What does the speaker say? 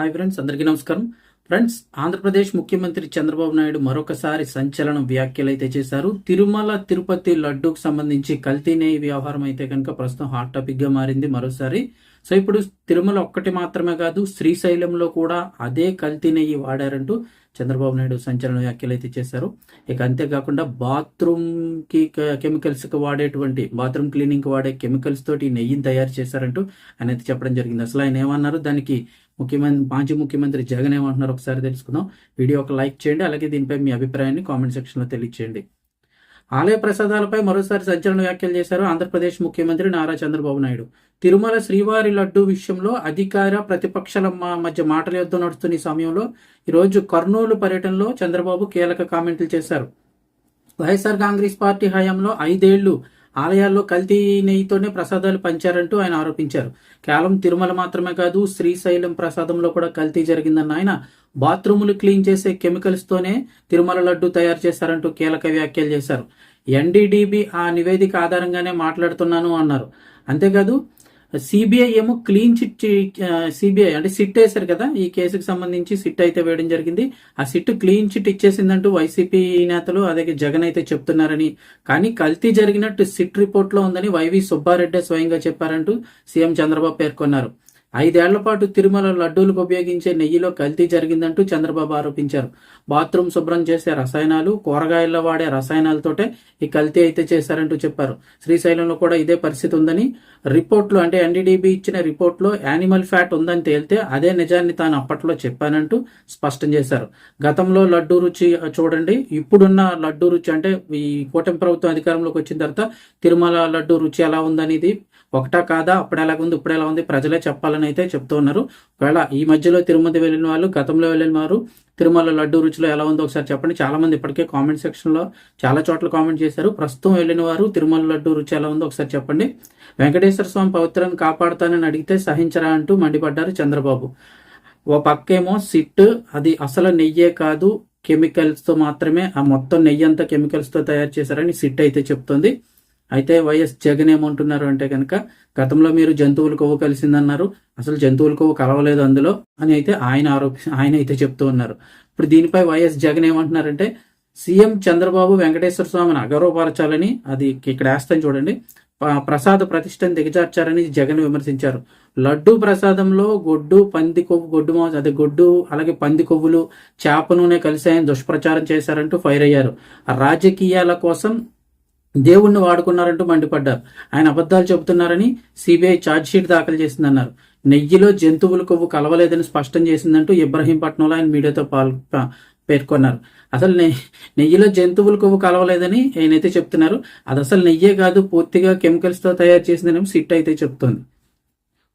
Hi friends అందరికీ నమస్కారం. Friends Andhra Pradesh ముఖ్యమంత్రి చంద్రబాబు నాయుడు మరొకసారి సంచలన వ్యాఖ్యలు అయితే చేశారు. తిరుమల తిరుపతి లడ్డూకు సంబంధించి కల్తీ నెయ్యి వ్యవహారం అయితే కనుక ప్రస్తుతం హాట్ టాపిక్గా మారింది మరోసారి. సో ఇప్పుడు తిరుమల ఒక్కటి మాత్రమే కాదు శ్రీశైలంలో కూడా అదే కల్తీ నెయ్యి వాడారంటూ చంద్రబాబు నాయుడు సంచలన వ్యాఖ్యలు అయితే చేశారు. ఇక అంతేకాకుండా బాత్రూమ్కి కెమికల్స్కి వాడేటువంటి బాత్రూమ్ క్లీనింగ్కి వాడే కెమికల్స్ తోటి ఈ నెయ్యిని తయారు చేశారంటూ ఆయన అయితే చెప్పడం జరిగింది. అసలు ఆయన ఏమన్నారు? దానికి ముఖ్యమంత్రి మాజీ ముఖ్యమంత్రి జగన్ ఏమంటున్నారు ఒకసారి తెలుసుకుందాం. వీడియో ఒక లైక్ చేయండి అలాగే దీనిపై మీ అభిప్రాయాన్ని కామెంట్ సెక్షన్లో తెలియచేయండి. ఆలయ ప్రసాదాలపై మరోసారి సంచలన వ్యాఖ్యలు చేశారు ఆంధ్రప్రదేశ్ ముఖ్యమంత్రి నారా చంద్రబాబు నాయుడు. తిరుమల శ్రీవారి లడ్డు విషయంలో అధికార ప్రతిపక్షాల మధ్య మాటల యుద్ధం నడుస్తున్న ఈ సమయంలో ఈరోజు కర్నూలు పర్యటనలో చంద్రబాబు కీలక కామెంట్లు చేశారు. వైఎస్ఆర్ కాంగ్రెస్ పార్టీ హయాంలో ఐదేళ్ళు ఆలయాల్లో కల్తీ నెయ్యితోనే ప్రసాదాలు పంచారంటూ ఆయన ఆరోపించారు. కేవలం తిరుమల మాత్రమే కాదు శ్రీశైలం ప్రసాదంలో కూడా కల్తీ జరిగిందన్న ఆయన బాత్రూములు క్లీన్ చేసే కెమికల్స్తోనే తిరుమల లడ్డు తయారు చేశారంటూ కీలక వ్యాఖ్యలు చేశారు. ఎన్డీడీబీ ఆ నివేదిక ఆధారంగానే మాట్లాడుతున్నాను అన్నారు. అంతేకాదు సిబిఐ ఏమో క్లీన్ చిట్ సిబిఐ అంటే సిట్ వేశారు కదా ఈ కేసుకు సంబంధించి సిట్ అయితే వేయడం జరిగింది. ఆ సిట్ క్లీన్ చిట్ ఇచ్చేసిందంటూ వైసీపీ నేతలు అదే జగన్ అయితే చెప్తున్నారని. కానీ కల్తీ జరిగినట్టు సిట్ రిపోర్ట్లో ఉందని వైవి సుబ్బారెడ్డి స్వయంగా చెప్పారంటూ సీఎం చంద్రబాబు పేర్కొన్నారు. ఐదేళ్ళ పాటు తిరుమల లడ్డూలకు ఉపయోగించే నెయ్యిలో కల్తీ జరిగిందంటూ చంద్రబాబు ఆరోపించారు. బాత్రూమ్ శుభ్రం చేసే రసాయనాలు కూరగాయల్లో వాడే రసాయనాలతోటే ఈ కల్తీ అయితే చేశారంటూ చెప్పారు. శ్రీశైలంలో కూడా ఇదే పరిస్థితి ఉందని రిపోర్ట్లో అంటే ఎన్డీడీబీ ఇచ్చిన రిపోర్ట్లో యానిమల్ ఫ్యాట్ ఉందని తేలితే అదే నిజాన్ని తాను అప్పట్లో చెప్పానంటూ స్పష్టం చేశారు. గతంలో లడ్డూ రుచి చూడండి ఇప్పుడున్న లడ్డూ రుచి అంటే ఈ కూటమి ప్రభుత్వం అధికారంలోకి వచ్చిన తర్వాత తిరుమల లడ్డూ రుచి ఎలా ఉందనేది ఒకటా కాదా? అప్పుడు ఎలాగ ఉంది ఇప్పుడు ఎలా ఉంది ప్రజలే చెప్పాలని అయితే చెప్తూ ఉన్నారు. ఒకవేళ ఈ మధ్యలో తిరుమతి వెళ్ళిన వాళ్ళు గతంలో వెళ్ళిన వారు తిరుమల లడ్డు రుచిలో ఎలా ఉందో ఒకసారి చెప్పండి. చాలా మంది ఇప్పటికే కామెంట్ సెక్షన్లో చాలా చోట్ల కామెంట్ చేశారు. ప్రస్తుతం వెళ్ళిన వారు తిరుమల లడ్డు రుచి ఎలా ఉందో ఒకసారి చెప్పండి. వెంకటేశ్వర స్వామి పవిత్రాన్ని కాపాడుతానని అడిగితే సహించరా అంటూ మండిపడ్డారు చంద్రబాబు. ఓ పక్కేమో సిట్ అది అసలు నెయ్యే కాదు. కెమికల్స్తో మాత్రమే ఆ మొత్తం నెయ్యి అంతా కెమికల్స్తో తయారు చేశారని సిట్ అయితే చెప్తోంది. అయితే వైఎస్ జగన్ ఏమంటున్నారు అంటే కనుక గతంలో మీరు జంతువుల కొవ్వు కలిసిందన్నారు. అసలు జంతువుల కొవ్వు కలవలేదు అందులో అని అయితే ఆయన ఆరోపి ఆయన అయితే చెప్తూ ఉన్నారు. ఇప్పుడు దీనిపై వైఎస్ జగన్ ఏమంటున్నారంటే సీఎం చంద్రబాబు వెంకటేశ్వర స్వామిని అగౌరవపరచాలని అది ఇక్కడ వేస్తాను చూడండి. ప్రసాద ప్రతిష్టను దిగజార్చారని జగన్ విమర్శించారు. లడ్డు ప్రసాదంలో గొడ్డు పంది కొవ్వు గొడ్డు మాంసం అదే గొడ్డు అలాగే పంది కొవ్వులు చేప నూనె కలిసాయని దుష్ప్రచారం చేశారంటూ ఫైర్ అయ్యారు. రాజకీయాల కోసం దేవుణ్ణి వాడుకున్నారంటూ మండిపడ్డారు. ఆయన అబద్ధాలు చెబుతున్నారని సిబిఐ ఛార్జ్షీట్ దాఖలు చేసిందన్నారు. నెయ్యిలో జంతువుల కొవ్వు కలవలేదని స్పష్టం చేసిందంటూ ఇబ్రహీంపట్నంలో ఆయన మీడియాతో పాల్ పేర్కొన్నారు. అసలు నెయ్యిలో జంతువుల కొవ్వు కలవలేదని ఆయనైతే చెప్తున్నారు. అది అసలు నెయ్యే కాదు పూర్తిగా కెమికల్స్తో తయారు చేసిందని సిట్ అయితే చెప్తోంది.